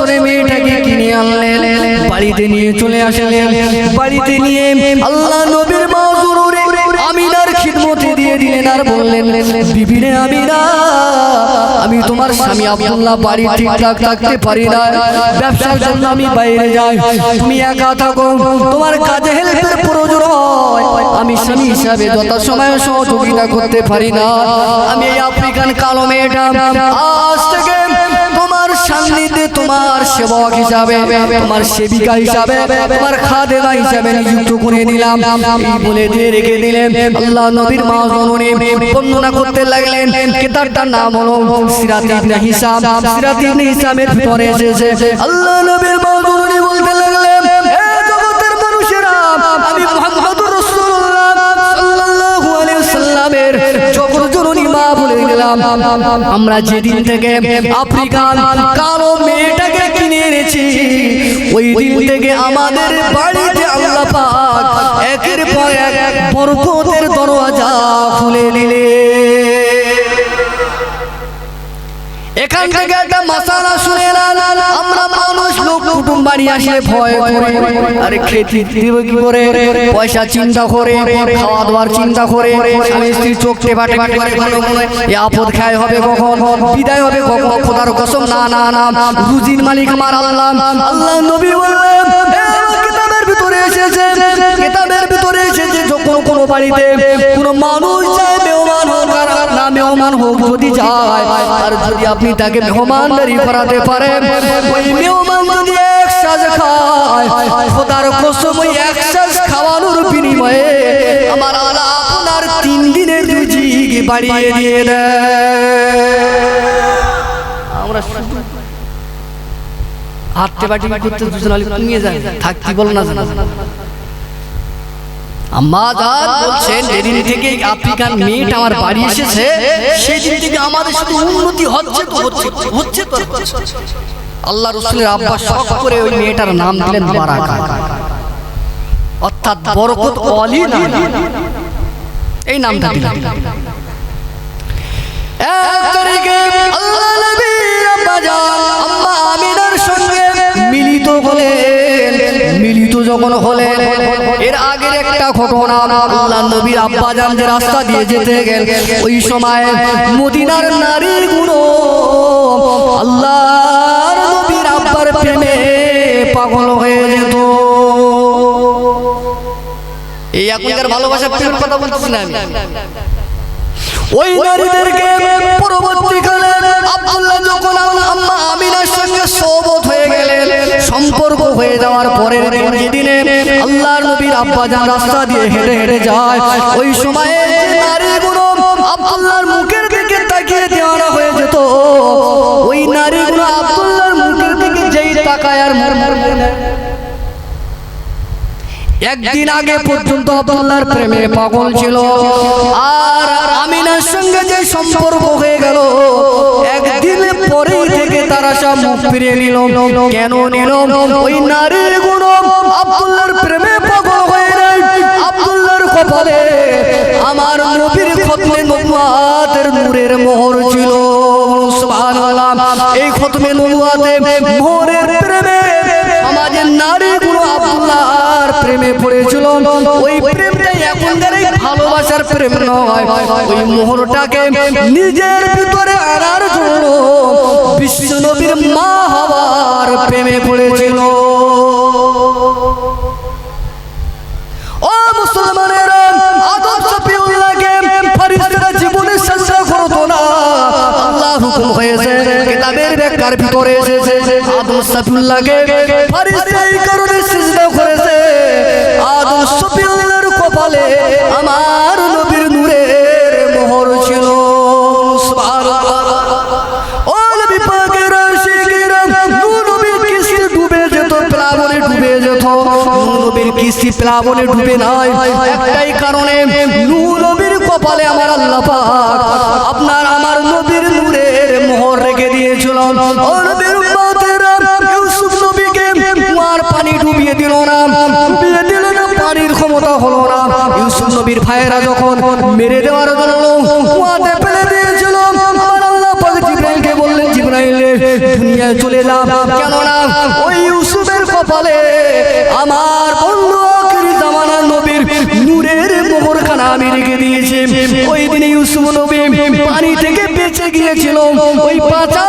বছরে মেয়েটাকে কিনে আনলেন। বাড়িতে নিয়ে চলে আসলেন। বাড়িতে নিয়ে আল্লাহ নবীর আমি তোমার স্বামী বাড়ি ঠিকঠাক থাকতে পারি না। ব্যবসার জন্য আমি বাইরে যাই। তুমি একা থাকো। তোমার কাজে প্রয়োজন আমি স্বামী হিসাবে যত সময় সহযোগিতা করতে পারি না। আমি এই আফ্রিকান কালো মেয়েটা। আজ থেকে সান্নিধ্যে তোমার সেবক হিসাবে, তোমার সেবিকা হিসাবে, তোমার খাদেমা হিসাবে নিযুক্ত করে দিলাম। বলে দিয়ে রেখে দিলেন। আল্লাহ নবীর মা জননী বর্ণনা করতে লাগলেন। কেতারটার নাম হলো সিরাত ইবনে হিসাব সিরাত ইবনে হিসাবের ভিতরে এসেছে। আল্লাহ নবীর মা জননী বলতে লাগলেন হে জগতের মানুষেরা, আমি মুহাম্মদুর বলে দিলাম। আমরা যেদিন থেকে আফ্রিকান কালো মেয়েটাকে কিনে এনেছি, ওই দিন থেকে আমাদের বাড়িতে আল্লাহ পাক একের পর এক বরকতের দরওয়াজা খুলে নিলে এখান থেকে একটা মশালা শুনে না কুটুম বাড়ি আসলে ভয় করে। আরে খেতে দিব কি করে? পয়সা চিন্তা করে খাওয়া দাওয়ার চিন্তা করে স্বামী স্ত্রী চোখ টেপাটে করে ভালো মনে এ আপদ খায় হবে কখন? বিদায় হবে কখন? খোদার কসম না না না। রুজির মালিক আমার আল্লাহ। আল্লাহ নবী বললেন এসেছে কিতাবের ভিতরে এসেছে যখন কোনো বাড়িতে কোনো মানুষ যায়, মেহমান হোক, আর না মেহমান হোক, যদি যায়, আর যদি আপনি তাকে মেহমানদারি করাতে পারেন, ওই মেহমান যদি এক সাজ খায়, খোদার কসম, ওই এক সাজ খাওয়ানোর বিনিময়ে আমার আল্লাহ আপনার তিন দিনের রুজি বাড়িয়ে দিয়ে দেয়। আমরা হাতে বাটি করতে দুজন আলী নিয়ে যায়? থাকতে বল না জানা? জান বলছেন, যেদিন থেকে আফ্রিকান মেয়েটা আমার বাড়ি এসেছে, সেদিন থেকে আমাদের শুধু উন্নতি হচ্ছে তো, হচ্ছে হচ্ছে তো আল্লাহ রসুলের আব্বা শখ করে ওই মেয়েটার নাম দিলেন বারাকা। অর্থাৎ বরকত অলি এই নামটা দিলেন। এক তারিখে আল্লাহ নবী আম্মা হলেন মিলিত যখন হলেন এর আগের একটা ঘটনা আল্লাহ নবীর আব্বা জান যে রাস্তা দিয়ে যেতে গেল। ওই সময় মদিনার নারীর গুণ, আল্লাহর নবীর আব্বার প্রেমে পাগল হয়ে যেত। এই এখনকার ভালোবাসা কথা বলতেছি না আমি। ওই নারীদেরকে পরবর্তীকালে আব্দুল্লাহ যখন আম্মা আমিনার সঙ্গে সোবত হয়ে গেলেন, সম্পর্ক হয়ে যাওয়ার পরের দিন যেদিনে আল্লাহর নবীর আব্বা যান রাস্তা দিয়ে হেঁটে হেঁটে যায়। ওই সময়ে নারীগুলো আব্দুল্লাহর মুখের দিকে তাকিয়ে দেওয়ানো হয়ে যেত, ওই নারীগুলো আব্দুল্লাহর মুখের দিকে যেই তাকায় আর মর মর একদিন আগে পর্যন্ত আব্দুল্লাহর প্রেমে পাগল ছিল। আর আমিনার সঙ্গে যে সম্পর্ক হয়ে গেল একদিন পরেই থেকে তারা সব মুখ ফিরিয়ে নিল। কেন নিল? ওই নারীর গুণ আব্দুল্লাহর প্রেমে পাগল হয়ে আব্দুল্লাহর কপালে আমার নবীর খতমে নবুয়াতের নূরের মোহর ছিল। সুবহানাল্লাহ। এই খতমে নবুয়াতে মোহরের প্রেমে নারীগুলো আব্দুল্লাহর প্রেমে পড়েছিল। ওই প্রেমটাই এখনকার এই ভালোবাসার প্রেম নয়। ওই মোহরটাকে নিজের ভিতরে আনার জন্য বিশ্ব নবীর মা হওয়ার প্রেমে পড়েছিল। ও মুসলমানেরা চেষ্টা করতো না হয়েছে। কিতাবের ব্যাখ্যার ভিতরে এসেছে। আদম সফিউল্লাহকে ফেরেশতা এই কারণে সিজদা করেছে। আদম সফিউল্লাহর কপালে আমার নবীর নূরের মোহর ছিল। কিস্তি প্লাবনে ডুবে নাই। একটাই কারণে নূর নবীর কপালে আমার আল্লাহ পাক উম্মতেরা ইউসুফ নবীকে পানি ডুবিয়ে দিল না। ডুবিয়ে দিল না পানির ক্ষমতা হলো না। ইউসুফ নবীর ভাইয়েরা যখন মেরে দেওয়ার জন্য কুয়াতে ফেলে দিয়েছিল আমার আল্লাহ পাক জিব্রাইলকে বললেন জিব্রাইল দুনিয়ায় চলে যাও কেননা ওই ইউসুফের কপালে আমার বন্ধু জামানার নবীর নূরের মোহরখানা আমি রেখে দিয়েছি। ওই দিনে ইউসুফ নবী পানি থেকে বেঁচে গিয়েছিল। ওই পাচার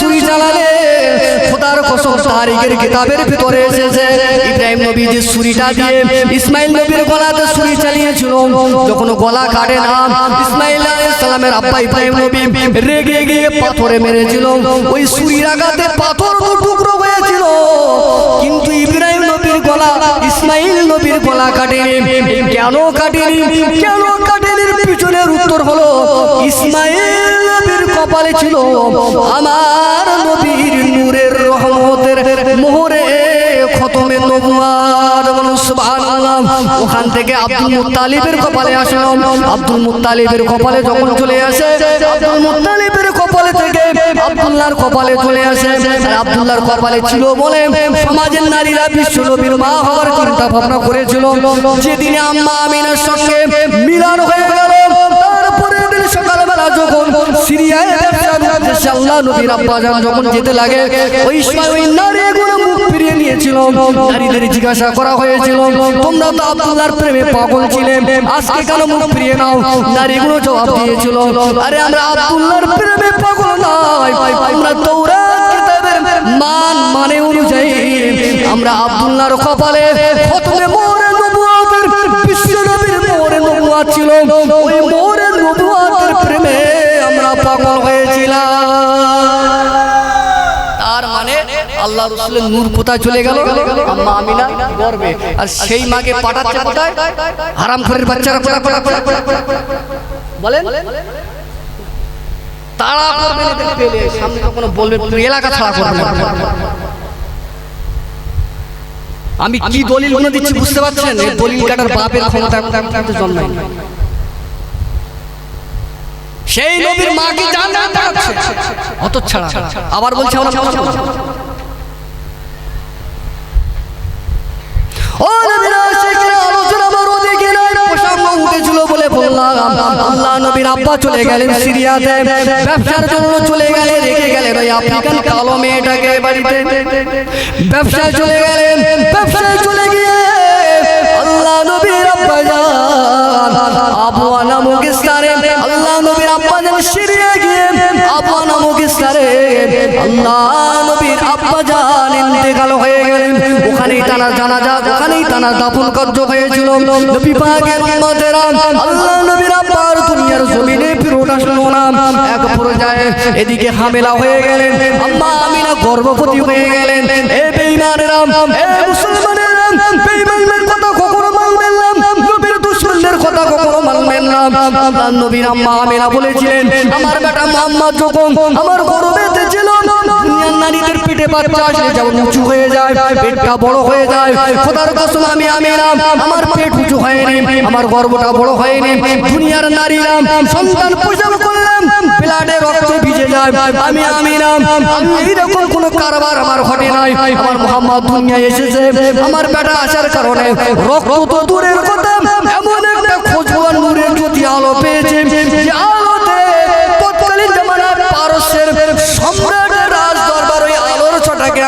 তারিখের কিতাবের ভিতরে এসেছে, ইব্রাহিম নবী যে ছুরিটা দিয়ে ইসমাইল নবীর গলাতে ছুরি চালিয়েছিল, যখন গলা কাটে না, ইসমাইল আলাইহিসসালামের আব্বা ইব্রাহিম নবী রেগে গিয়ে পাথরে মেরেছিল, ওই ছুরির আঘাতে পাথর তো টুকরো হয়েছিল। কিন্তু ইব্রাহিম নবীর গলা, ইসমাইল নবীর গলা কাটেনি, কেন কাটেনি কেন কাটেনি পিছনের উত্তর হলো, ইসমাইল নবীর কপালে ছিল আমার নবীর নূরের রহমতের মোহরে ওখান থেকে আব্দুল মুত্তালিবের কপালে আসলো আব্দুল মুত্তালিবের কপালে যখন চলে আসে, আব্দুল মুত্তালিবের কপালে থেকে আব্দুল্লাহর কপালে চলে আসে। আব্দুল্লাহর কপালে ছিল বলে সমাজের নারীরা বিশ্ব নবীর মা হওয়ার চিন্তা ভাবনা করেছিল। যেদিনে আম্মা আমিনার সঙ্গে মিলন হয়ে গেল। তারপরে দিন সকালবেলা যখন সিরিয়ায় ব্যবসার আল্লাহ নবীর আব্বা যান যখন যেতে লাগে ওই সময় ওই নারীগুলো মুখ ফিরিয়ে নিয়েছিল নারীদের জিজ্ঞাসা করা হয়েছিল তোমরা তো আব্দুল্লাহর প্রেমে পাগল ছিলে আজকে কেন মুখ ফিরিয়ে নাও? নারীগুলো জবাব দিয়েছিল আরে আমরা আব্দুল্লাহর প্রেমে পাগল নয়। আমরা কিতাবের মান মানে অনুযায়ী আমরা আব্দুল্লাহর কপালে খতমে মোরে নবুয়াতের বিশ্ব নবীর মোরে নবুয়াত ছিল। ওই মোরে নবুয়াতের প্রেমে আমরা পাগল হয়েছিলাম। আল্লাহ রসুলের নূর কোথায় চলে গেল? আম্মা আমিনা গর্বে। আর সেই মাকে পাঠাচ্ছে কোথায়? হারাম খরের বাচ্চারা কোথায়? কোথায় কোথায় কোথায় কোথায় কোথায়? বলেন তাড়া পেলে। সামনে কখনো বলবে এলাকা ছাড়া করবে আমি কি দলিলগুলো দিচ্ছি বুঝতে পারছেন? দলিল কাটার বাপের ক্ষমতা জন্মায় সেই নবীর মাকে জানা? অত ছাড়া। আবার বলছে বলে বললাম। আল্লাহ নবীর আব্বা চলে গেলেন সিরিয়াতে জন্য চলে গেলে রেখে গেলেন ওই কালো মেয়েটাকে ব্যবসায় চলে গেলেন, ব্যবসায় চলে গিয়ে আল্লাহ নবীর আব্বা যান। এদিকে হামেলা হয়ে গেলেন। আম্মা আমিনা গর্ভবতী হয়ে গেলেন। এ বেঈমানেরা এ কথা আল্লাহ নবীর আম্মা আমিনা বলেছিলেন আমার বেটা মোহাম্মদ যখন আমার ছিল দুনিয়ার নারীদের পেটে বাচ্চা আসলে যেমন উঁচু হয়ে যায় পেটটা বড় হয়ে যায়। খোদার কসম আমি আমিনা আমার পেট উঁচু হয়নি আমার গর্বটা বড় হয়নি। দুনিয়ার নারীরা সন্তান পূজা করলাম ব্লাডে রক্ত ভিজে যায়। আমি আমি। এইরকম কোনো কারবার আমার ঘটে নাই। আমার মোহাম্মদ দুনিয়ায় এসেছে। আমার বেটা আসার কারণে রক্ত দূরের কথা, এমন একটা খোঁজবান নূরের জ্যোতি আলো পেয়েছে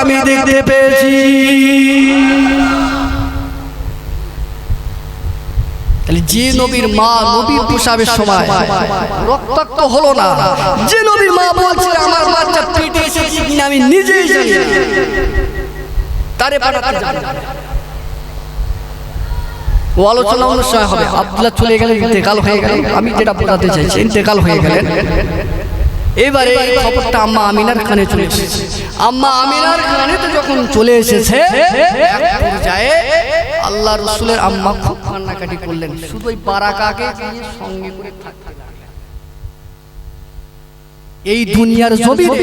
আমি দেখতে পেয়েছি। তাহলে যে নবীর মা নবীর প্রসাবের সময় রক্তাক্ত হলো না। যে নবীর মা বলছে আমার বাচ্চা পেটে এসেছে কিনা আমি নিজেই জানি তারে পাঠাতে ও আলোচনা অন্য সময় হবে। আব্দুল্লাহ চলে গেলেন ইন্তেকাল হয়ে গেল। আমি যেটা বোঝাতে চাইছি ইন্তেকাল হয়ে গেলেন। এবারে খবরটা আম্মা আমিনার কানে চলে এসেছে। আম্মা আমিনার কানে তো যখন চলে এসেছে এক পর্যায়ে আল্লাহ রসুলের আম্মা খুব কান্নাকাটি করলেন। শুধু ওই বারাকাকে সঙ্গে করে এই দুনিয়ার জমিনে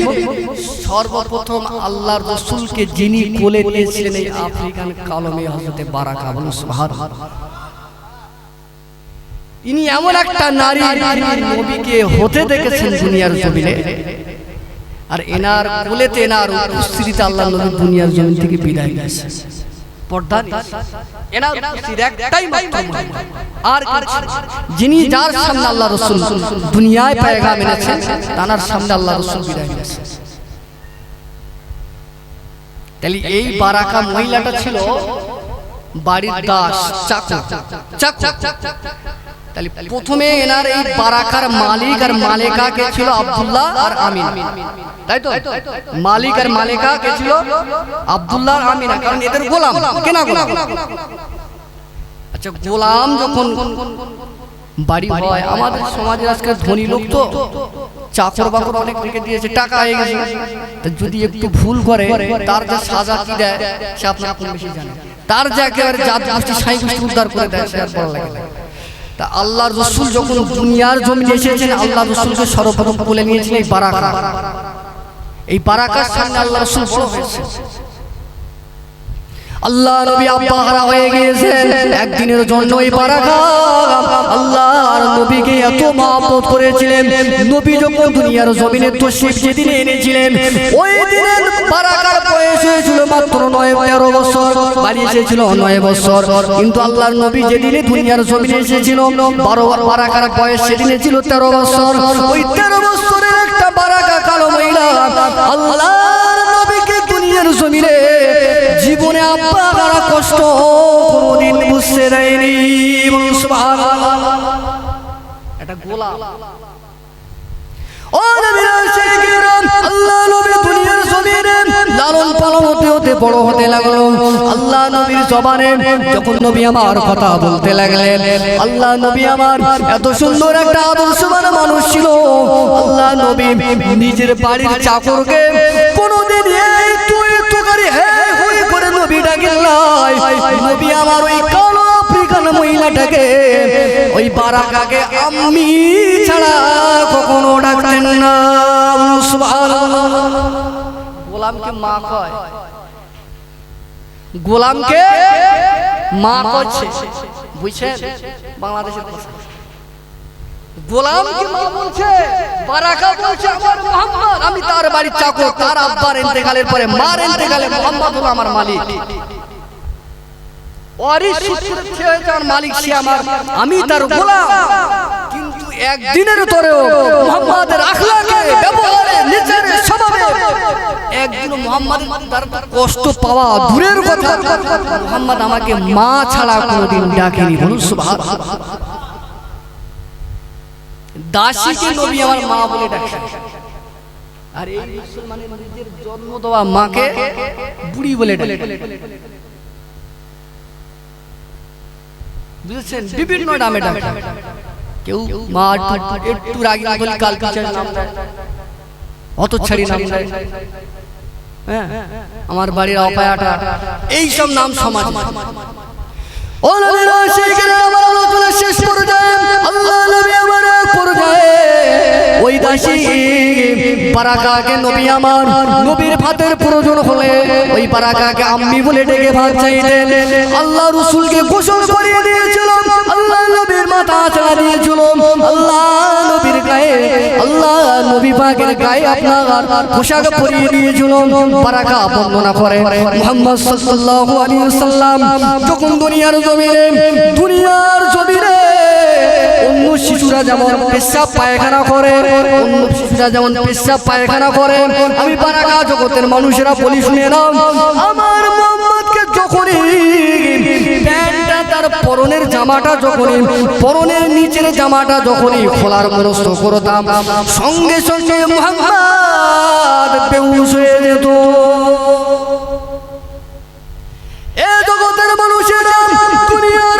সর্বপ্রথম আল্লাহর রসুলকে যিনি কোলে নিয়েছিলেন এই আফ্রিকান কালমে হজরতে বারাকা, বলুন সুবহানাল্লাহ। ইনি এমন একটা নারী নবীকে হতে দেখেছেন দুনিয়ার জমিনে। আর এনার কোলেতে, এনার উপস্থিতিতে আল্লাহ নবী দুনিয়ার জমিন থেকে বিদায় গেছে পর্দা নেই। এনার উপস্থিতি একটাই মাত্র মোহাম্মদ। আর কিছু। না। যিনি যার সামনে আল্লাহ রসুল দুনিয়ায় পায়গাম এনেছেন তানার সামনে আল্লাহ রসুল বিদায় গেছে তাহলে এই বারাকা মহিলাটা ছিল বাড়ির দাস চাকর। চাকর। তাহলে প্রথমে এনার এই বারাকার মালিক আর মালিকা কে ছিল আব্দুল্লাহ আর আমিন। তাই তো? মালিক আর মালিকা কে ছিল আব্দুল্লাহ আর আমিনা। কারণ এদের গোলাম। কেনা গোলাম। আচ্ছা গোলাম যখন বাড়ি হয় আমাদের সমাজের আজকে ধনী লোক তো চাকর বাকর অনেক রেখে দিয়েছে টাকা হয়ে গেছে। তা যদি একটু ভুল করে তার যে সাজা কি দেয় সে আপনার আপনি বেশি জানে তার যে একেবারে জাত গোষ্ঠী সাই গোষ্ঠী উদ্ধার করে দেয় সে আর বড় লাগে। তা আল্লাহর রসুল যখন দুনিয়ার জমিনে এসেছেন আল্লাহ রসুলকে সর্বপ্রথম বলে নিয়েছেন এই বারাকা। এই বারাকার সামনে আল্লাহ রসুল আল্লাহ নবী আব্বাহারা হয়ে গিয়েছেন। একদিনের জন্য এই বারাকা। আল্লাহর নবীকে এত মহব্বত করেছিলেন। নবী যখন দুনিয়ার জমিনে তশরিফ যেদিনে এনেছিলেন, ওই দিনের বারাকার বয়স হয়েছিল মাত্র নয়, তেরো বছর। বাড়ি এসেছিল নয় বছর। কিন্তু আল্লাহর নবী যেদিনে দুনিয়ার জমিনে এসেছিল বারো বারাকার বয়স সেদিনে ছিল তেরো বছর। ওই তেরো বছরের একটা বারাকা কালো মহিলা আল্লাহর নবীকে দুনিয়ার জমিনে জীবনে আব্বা কারা কষ্ট কোনদিন বুঝতে দেয়নি। বলুন সুবহানাল্লাহ। ও পালন হতে হতে বড় হতে লাগল। আল্লাহ নবীর জবানে যখন নবী আমার কথা বলতে লাগলেন, আল্লাহ নবী আমার এত সুন্দর একটা আদর্শবান মানুষ ছিল। আল্লাহ নবী নিজের বাড়ির চাকরকে কোনোদিন তুই তুকারি হে হুই করে নবী নাই। নবী আমার ওই কালো আফ্রিকান মহিলাটাকে বারাকাকে আমি ছাড়া কখনো ডাকতেন না। গোলামকে মা গোলামকে মা করছে। বুঝছেন? বাংলাদেশের মা বলছে, বারাকা বলছে আমার মোহাম্মদ, আমি তার বাড়ির চাকর, তার আব্বার ইন্তেকালের পরে মার ইন্তেকালে মোহাম্মদ হলো আমার মালিক ওরই সূত্রে সে হয়েছে আমার মালিক আমার। আমি তার কিন্তু একদিনের তোরেও মোহাম্মদের নিজের স্বভাবে একদিন মোহাম্মদ তার কষ্ট পাওয়া দূরের কথা মোহাম্মদ আমাকে মা ছাড়া কোনোদিন ডাকেনি দাসীকে নবী আমার মা বলে ডাকে আর এই মুসলমানের নিজের জন্ম দেওয়া মাকে বুড়ি বলে বুঝেছেন? বিভিন্ন নামে ডাকে কেউ মা একটু- রাগি না বলি কাল পিছনে অত ছাড়ি নাম হ্যাঁ। আমার বাড়ির অপায়াটা। এই সব নাম সমাজ। ও নবীর আশিকেরা আমার আলোচনা শেষ পর্যায়ে আল্লাহ নবী আমার পর্যায়ে ওই দাসী বারাকাকে নবী আমার নবীর ভাতের প্রয়োজন হলে ওই বারাকাকে আম্মি বলে ডেকে ভাত চাইতেন। আল্লাহ রসুলকে গোসল করিয়ে দিয়েছিল আল্লাহ নবীর মাথা আচড়া দিয়েছিল আল্লাহ নবীর গায়ে, আল্লাহ নবী পাকের গায়ে আপনার পোশাক পরিয়ে দিয়েছিল বারাকা বর্ণনা করে মুহাম্মদ সাল্লাল্লাহু আলাইহি ওয়াসাল্লাম, যখন দুনিয়ার জমিনে দুনিয়ার জমিনে আমি জগতের মানুষেরা বলি শুনে আমার মোহাম্মদকে যখনই তার পরনের জামাটা যখনই, পরনের নিচের জামাটা যখনই খোলার মনস্থ করতাম, সঙ্গে সঙ্গে এ জগতের মানুষেরা দুনিয়ার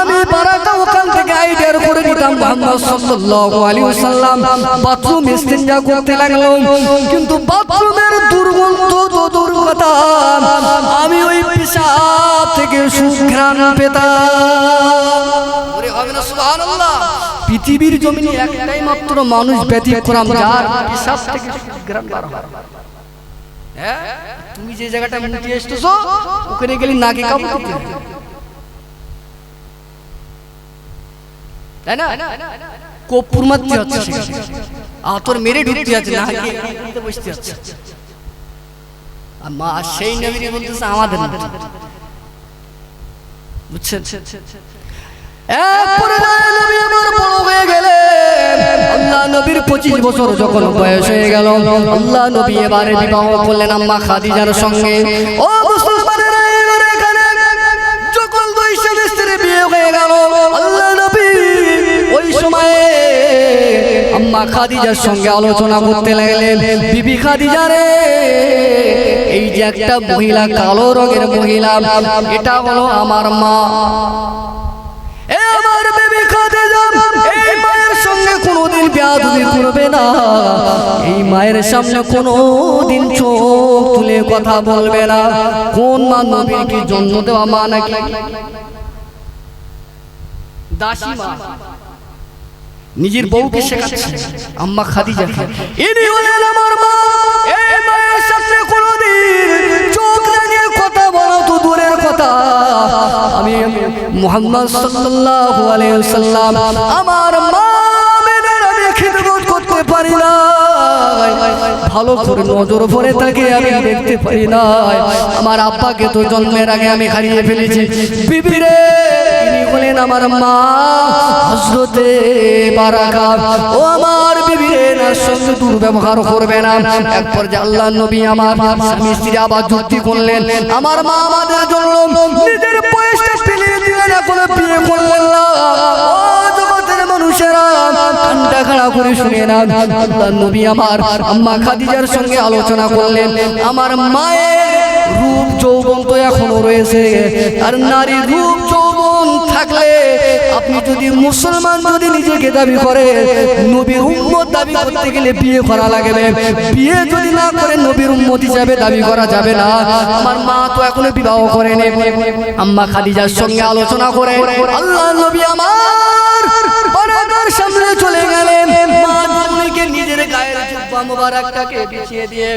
আমি ওই পেশাব থেকে সুঘ্রাণ পেতাম। পৃথিবীর জমিনে একটাই মাত্র মানুষ ব্যতিক্রম, যার পেশাব থেকে সুঘ্রাণ বার হয়। হ্যাঁ? তুমি যে জায়গাটা মুখে এসতেছো ওখানে গেলে নাকে কাপড় দিতে হবে। তাই না কপুর মারতে হচ্ছে সেখানে। আতর মেরে ঢুকতে আছে না বসতে হচ্ছে মা সেই নবীরে বলতেছে আমাদের বুঝছেন আল্লাহ নবীর পঁচিশ বছর যখন বয়স হয়ে গেল আল্লাহ নবী এবারে বিবাহ করলেন আম্মা খাদিজার সঙ্গে ও আম্মা খাদিজার সঙ্গে আলোচনা করতে লাগলেন, বিবি খাদিজা রে, এই যে একটা মহিলা, কালো রঙের মহিলা, এটা হলো আমার মা। কথা বলবে না। কোন মা জন্ম দেওয়া মা নাকি? দাসী মা। নিজের বউকে শেখাচ্ছে। আম্মা খাদিজাকে ইনি হলেন আমার মা। এই মায়ের সামনে কোনোদিন চোখ লাগিয়ে কথা বলা তো দূরের কথা। আমি মুহাম্মদ সাল্লাল্লাহু আলাইহি ওয়াসাল্লাম আমার মা আমি খিদমত করতে পারি না। ভালো করে নজর পড়ে থাকে আমি দেখতে পারি না। আমার আব্বাকে তো জন্মের আগে আমি হারিয়ে ফেলেছি। বিবিরে ইনি হলেন আমার মা হজরতে ও আমার সঙ্গে দুর্ব্যবহার করবে না। আল্লাহ নবী আমার আবার যুক্তি করলেন, আমার মা আমাদের জন্য নিজের ফেলে দিলেন বিয়ে করলেন না। করে আমার খাদিজার সঙ্গে আলোচনা করলেন, আমার মায়ের রূপ যৌবন তো এখনও রয়েছে, আর নারী রূপ যৌবন থাকলে আপনি যদি মুসলমান যদি নিজেকে দাবি করে, নবীর উম্মত দাবি করতে গেলে বিয়ে করা লাগবে। বিয়ে যদি না করে নবীর উম্মত হিসাবে দাবি করা যাবে না। আমার মা তো এখনও বিবাহ করেনি। আম্মা খাদিজার সঙ্গে আলোচনা করে, আল্লাহ নবী আমার মোবারকটাকে বিছিয়ে দিয়ে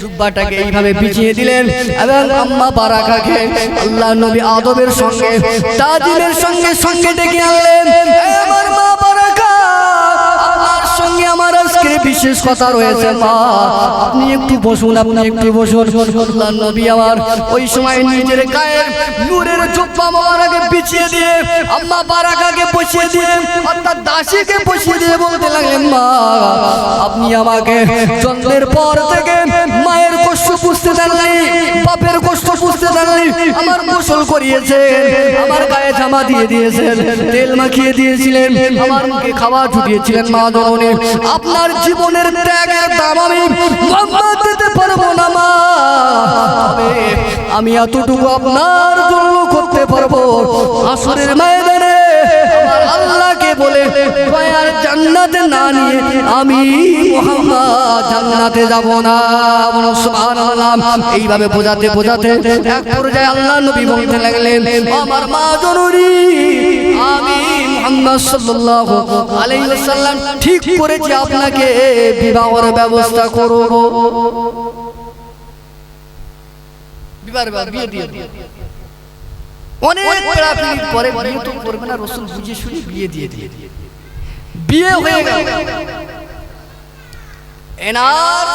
জুব্বাটাকে এইভাবে বিছিয়ে দিলেন। এবং আম্মা বারাকাকে আল্লাহ নবী আদবের সঙ্গে তাজিলের সঙ্গে সঙ্গে ডেকে আনলেন। আমার মা সঙ্গে আমার আজকে বিশেষ কথা রয়েছে, মা। আপনি একটু বসুন, আপনি একটু বসুন। আল্লাহ নবী আমার ওই সময় নিজের গায়ের নূরের জুব্বা আগে পিছিয়ে দিয়ে আম্মা বারাকাকে বসিয়ে দিয়ে, অর্থাৎ দাসীকে বসিয়ে দিয়ে বলতে লাগলেন, মা, আপনি আমাকে চন্দ্রের পর থেকে মায়ের কষ্ট বুঝতে নাই বাপের কষ্ট বুঝতে নাই আমার গোসল করিয়েছেন, আমার গায়ে জামা দিয়ে দিয়েছেন, তেল মাখিয়ে দিয়েছিলেন, আমার মুখে খাবার ঢুকিয়েছিলেন মা জননী আপনার জীবনের ত্যাগের দাম আমি মোহাম্মদ দিতে পারব না মা। আমি এতটুকু আপনার জন্য করতে পারব। আসরের ময়দানে বলে পায়ার জান্নাতে না নিয়ে আমি মোহাম্মদ জান্নাতে যাব না। সুবহানাল্লাহ। এইভাবে বোঝাতে বোঝাতে এক পর্যায়ে আল্লাহ নবী বলতে লাগলেন, আমার মা জননী আমি মুহাম্মদ সাল্লাল্লাহু আলাইহি ওয়াসাল্লাম ঠিক করেছি, আপনাকে বিবাহের ব্যবস্থা করব। বিবাহ বিয়ে দিয়ে দিয়ে অনেক পরে বিয়ে তো করবে না রসুল বুঝে শুনে বিয়ে দিয়ে দিয়ে বিয়ে হয়ে গেল। এনার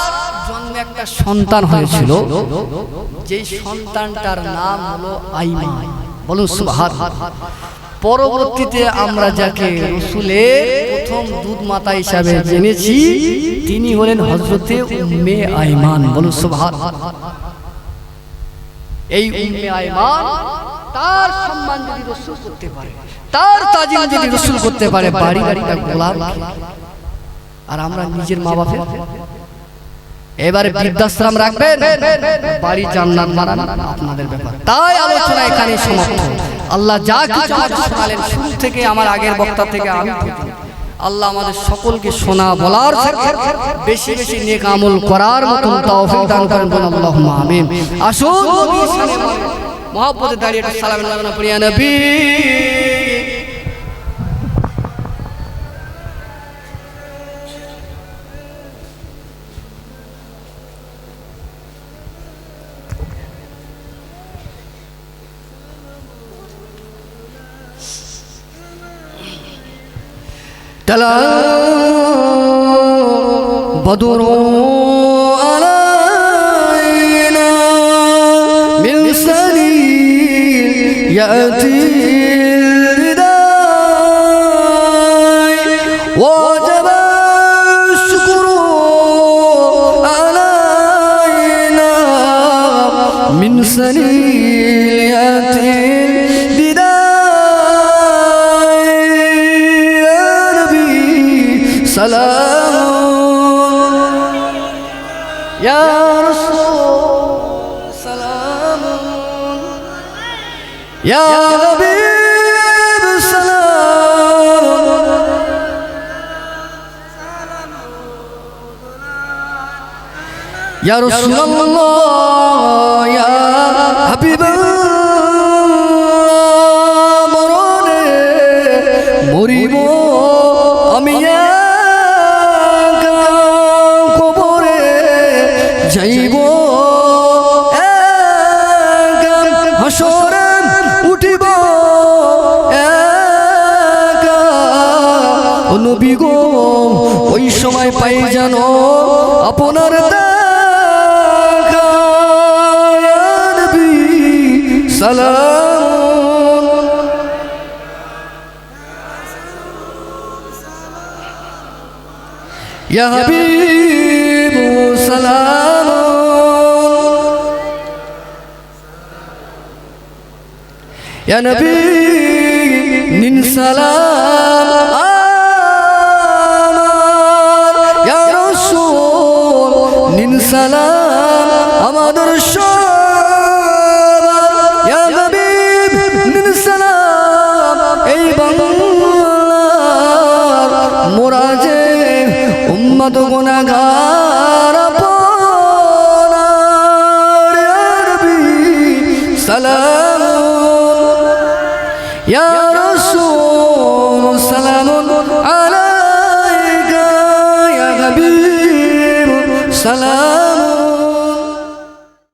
জন্মে একটা সন্তান হয়েছিল। যেই সন্তানটার নাম হলো আইমা বলুন সুবহান। পরবর্তীতে আমরা যাকে রসুলের প্রথম দুধ মাতা হিসাবে জেনেছি তিনি হলেন হজরতে উম্মে আইমান। বলুন সুবহান। এই উম্মে আইমান তার সম্মান যদি রসুল করতে পারে, তার তাজিম যদি রসুল করতে পারে, বাড়ি বাড়িটা গোলাপ আর আমরা নিজের মা বাপের। এবারে বৃদ্ধাশ্রম রাখবেন, বাড়ি জান্নাত মারান আপনাদের ব্যাপার। তাই আলোচনা এখানে সমাপ্ত। আল্লাহ যা কিছু শোনালেন, শুরু থেকে আমার আগের বক্তা থেকে আমি। আল্লাহ আমাদের সকলকে শোনা বলার বেশি বেশি নেক আমল করার মতন তৌফিক দান করেন বলেন আল্লাহুম্মা আমিন। আসুন মহব্বতে দাঁড়িয়ে একটা সালাম লাগানো প্রিয়া নবী। تلا بدر ইয়া রাসূলুল্লাহ Ya Nebi'nin selam aman. Ya Resul'nin selam আমাদের সব